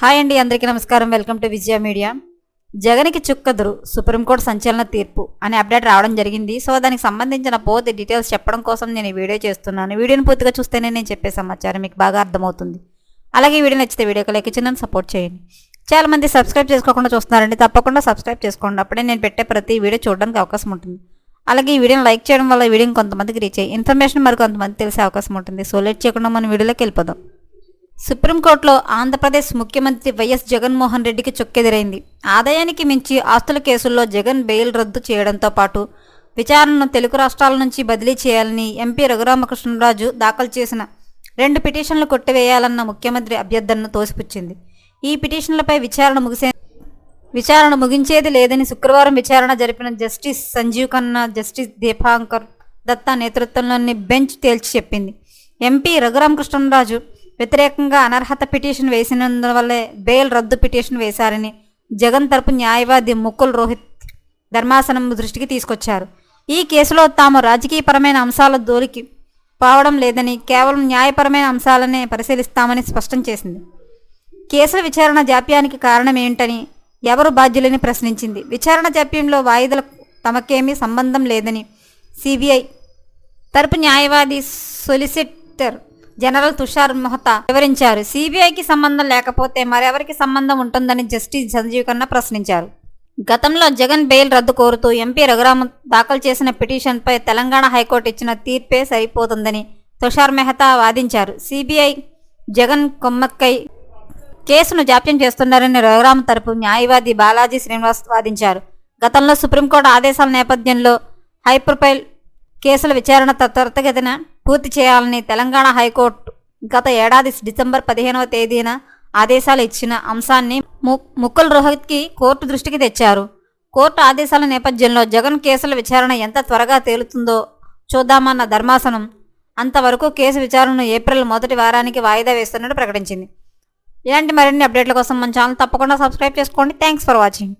Hi అండి అందరికీ నమస్కారం. Welcome to Vijaya media. జగన్కి చుక్కదురు సుప్రీంకోర్టు సంచలన తీర్పు అనే అప్డేట్ రావడం జరిగింది. సో దానికి సంబంధించిన పూర్తి డీటెయిల్స్ చెప్పడం కోసం నేను ఈ వీడియో చేస్తున్నాను. వీడియోని పూర్తిగా చూస్తేనే నేను చెప్పే సమాచారం మీకు బాగా అర్థమవుతుంది. అలాగే వీడియో నచ్చితే వీడియోకి లైక్ ఇచ్చి నన్ను సపోర్ట్ చేయండి. చాలా మంది సబ్స్క్రైబ్ చేసుకోకుండా చూస్తున్నారండి. తప్పకుండా సబ్స్క్రైబ్ చేసుకోండి. అప్పుడే నేను పెట్టే ప్రతి వీడియో చూడడానికి అవకాశం ఉంటుంది. అలాగే ఈ వీడియోని లైక్ చేయడం వల్ల వీడియోని కొంతమందికి రీచ్ అయ్యి ఇన్ఫర్మేషన్ మరి కొంతమంది తెలిసే అవకాశం ఉంటుంది. సో లేట్ చేయకుండా మనం వీడియోలోకి వెళ్ళిపోదాం. సుప్రీంకోర్టులో ఆంధ్రప్రదేశ్ ముఖ్యమంత్రి వైఎస్ జగన్మోహన్ రెడ్డికి చొక్కెదిరైంది. ఆదాయానికి మించి ఆస్తుల కేసుల్లో జగన్ బెయిల్ రద్దు చేయడంతో పాటు విచారణను తెలుగు రాష్ట్రాల నుంచి బదిలీ చేయాలని ఎంపీ రఘురామకృష్ణరాజు దాఖలు చేసిన రెండు పిటిషన్లు కొట్టివేయాలన్న ముఖ్యమంత్రి అభ్యర్థనను తోసిపుచ్చింది. ఈ పిటిషన్లపై విచారణ ముగిసే విచారణ ముగించేది లేదని శుక్రవారం విచారణ జరిపిన జస్టిస్ సంజీవ్ ఖన్నా జస్టిస్ దీపాంకర్ దత్తా నేతృత్వంలోని బెంచ్ తేల్చి చెప్పింది. ఎంపీ రఘురామకృష్ణరాజు వ్యతిరేకంగా అనర్హత పిటిషన్ వేసినందువల్లే బెయిల్ రద్దు పిటిషన్ వేశారని జగన్ తరపు న్యాయవాది ముకుల్ రోహిత్ ధర్మాసనం దృష్టికి తీసుకొచ్చారు. ఈ కేసులో తాము రాజకీయపరమైన అంశాల దోలికి పోవడం లేదని కేవలం న్యాయపరమైన అంశాలనే పరిశీలిస్తామని స్పష్టం చేసింది. కేసుల విచారణ జాప్యానికి కారణం ఏంటని ఎవరు బాధ్యులని ప్రశ్నించింది. విచారణ జాప్యంలో వాయిదాలకు తమకేమీ సంబంధం లేదని సిబిఐ తరపు న్యాయవాది సొలిసిటర్ జనరల్ తుషార్ మెహతా వివరించారు. సిబిఐకి సంబంధం లేకపోతే మరెవరికి సంబంధం ఉంటుందని జస్టిస్ సంజీవ్ ఖన్నా ప్రశ్నించారు. గతంలో జగన్ బెయిల్ రద్దు కోరుతూ ఎంపీ రఘురామ దాఖలు చేసిన పిటిషన్పై తెలంగాణ హైకోర్టు ఇచ్చిన తీర్పే సరిపోతుందని తుషార్ మెహతా వాదించారు. సిబిఐ జగన్ కొమ్మక్కై కేసును జాప్యం చేస్తున్నారని రఘురామ తరపు న్యాయవాది బాలాజీ శ్రీనివాస్ వాదించారు. గతంలో సుప్రీంకోర్టు ఆదేశాల నేపథ్యంలో హైప్రొఫైల్ కేసుల విచారణ త్వరితగతిన పూర్తి చేయాలని తెలంగాణ హైకోర్టు గత ఏడాది డిసెంబర్ పదిహేనవ తేదీన ఆదేశాలు ఇచ్చిన అంశాన్ని ము- రోహిత్కి కోర్టు దృష్టికి తెచ్చారు. కోర్టు ఆదేశాల నేపథ్యంలో జగన్ కేసుల విచారణ ఎంత త్వరగా తేలుతుందో చూద్దామన్న ధర్మాసనం అంతవరకు కేసు విచారణను ఏప్రిల్ మొదటి వారానికి వాయిదా వేస్తున్నట్టు ప్రకటించింది. ఇలాంటి మరిన్ని అప్డేట్ల కోసం మన ఛానల్ తప్పకుండా సబ్స్క్రైబ్ చేసుకోండి. Thanks for watching.